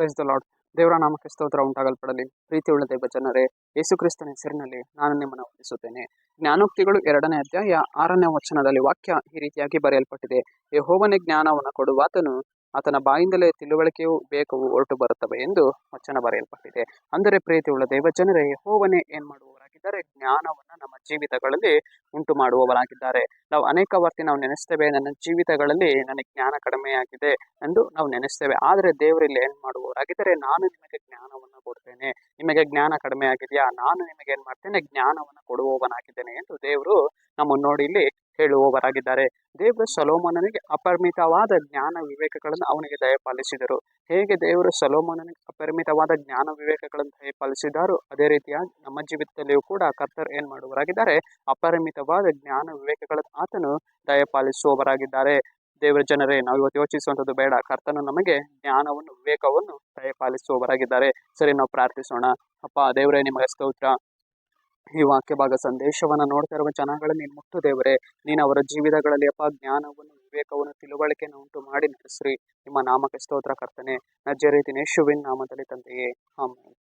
Praise the Lad ದೇವರ ನಾಮಕ್ಕೆ ಸ್ತೋತ್ರ ಉಂಟಾಗಲ್ಪಡಲಿ. ಪ್ರೀತಿಯುಳ್ಳ ದೈವ ಜನರೇ ಯೇಸು ಕ್ರಿಸ್ತನ ಹೆಸರಿನಲ್ಲಿ ನಾನು ನಿಮ್ಮನ್ನು ವಂದಿಸುತ್ತೇನೆ. ಜ್ಞಾನೋಕ್ತಿಗಳು ಎರಡನೇ ಅಧ್ಯಾಯ ಆರನೇ ವಚನದಲ್ಲಿ ವಾಕ್ಯ ಈ ರೀತಿಯಾಗಿ ಬರೆಯಲ್ಪಟ್ಟಿದೆ. ಯೆಹೋವನೇ ಜ್ಞಾನವನ್ನು ಕೊಡುವಾತನು ಆತನ ಬಾಯಿಂದಲೇ ತಿಳುವಳಿಕೆಯು ಬೇಕವು ಹೊರಟು ಬರುತ್ತವೆ ಎಂದು ವಚನ ಬರೆಯಲ್ಪಟ್ಟಿದೆ. ಅಂದರೆ ಪ್ರೀತಿಯುಳ್ಳ ದೈವ ಜನರೇ ಯೆಹೋವನೇ ಏನ್ ಮಾಡುವವರಾಗಿದ್ದಾರೆ ಜ್ಞಾನವನ್ನ ಜೀವಿತಗಳಲ್ಲಿ ಉಂಟು ಮಾಡುವವರಾಗಿದ್ದಾರೆ ನಾವು ಅನೇಕ ವರ್ತಿ ನಾವು ನೆನೆಸ್ತೇವೆ, ನನ್ನ ಜೀವಿತಗಳಲ್ಲಿ ನನಗೆ ಜ್ಞಾನ ಕಡಿಮೆಯಾಗಿದೆ ಎಂದು ನಾವು ನೆನೆಸ್ತೇವೆ. ಆದರೆ ದೇವರಲ್ಲಿ ಏನ್ ಮಾಡುವವರಾಗಿದ್ದರೆ ನಾನು ನಿಮಗೆ ಜ್ಞಾನವನ್ನು ಕೊಡ್ತೇನೆ. ನಿಮಗೆ ಜ್ಞಾನ ಕಡಿಮೆ ಆಗಿದೆಯಾ ನಾನು ನಿಮಗೆ ಏನ್ ಮಾಡ್ತೇನೆ? ಜ್ಞಾನವನ್ನು ಕೊಡುವವನಾಗಿದ್ದೇನೆ ಎಂದು ದೇವರು ನಮ್ಮನ್ನು ನೋಡಿ ಇಲ್ಲಿ ಹೇಳುವವರಾಗಿದ್ದಾರೆ. ದೇವರು ಸಲೋಮನನಿಗೆ ಅಪರಿಮಿತವಾದ ಜ್ಞಾನ ವಿವೇಕಗಳನ್ನು ಅವನಿಗೆ ದಯಪಾಲಿಸಿದರು. ಹೇಗೆ ದೇವರು ಸಲೋಮನನಿಗೆ ಅಪರಿಮಿತವಾದ ಜ್ಞಾನ ವಿವೇಕಗಳನ್ನು ದಯಪಾಲಿಸಿದಾರೋ ಅದೇ ರೀತಿಯಾಗಿ ನಮ್ಮ ಜೀವಿತದಲ್ಲಿಯೂ ಕೂಡ ಕರ್ತರ್ ಏನ್ ಮಾಡುವರಾಗಿದ್ದಾರೆ ಅಪರಿಮಿತವಾದ ಜ್ಞಾನ ವಿವೇಕಗಳನ್ನು ಆತನು ದಯಪಾಲಿಸುವವರಾಗಿದ್ದಾರೆ. ದೇವರ ಜನರೇ, ನಾವು ಇವತ್ತು ಯೋಚಿಸುವಂಥದ್ದು ಬೇಡ. ಕರ್ತನು ನಮಗೆ ಜ್ಞಾನವನ್ನು, ವಿವೇಕವನ್ನು ದಯಪಾಲಿಸುವವರಾಗಿದ್ದಾರೆ. ಸರಿ, ನಾವು ಪ್ರಾರ್ಥಿಸೋಣ. ಅಪ್ಪ, ದೇವರೇ, ನಿಮಗೆ ಸ್ತೋತ್ರ. ಈ ವಾಕ್ಯ ಭಾಗ ಸಂದೇಶವನ್ನು ನೋಡ್ತಾ ಇರುವ ಜನಗಳನ್ನು ನೀನು ಮುಟ್ಟು ದೇವರೇ. ನೀನು ಅವರ ಜೀವಿತಗಳಲ್ಲಿ, ಅಪ್ಪ, ಜ್ಞಾನವನ್ನು ವಿವೇಕವನ್ನು ತಿಳುವಳಿಕೆಯನ್ನು ಉಂಟು ಮಾಡಿ ನಡೆಸ್ರಿ. ನಿಮ್ಮ ನಾಮಕ್ಕೆ ಸ್ತೋತ್ರ, ಕರ್ತನೆ. ನಜ್ಜ ರೀತಿ ನೇಶುವಿನ ನಾಮದಲ್ಲಿ ತಂದೆಯೇ. ಆಮೇಲೆ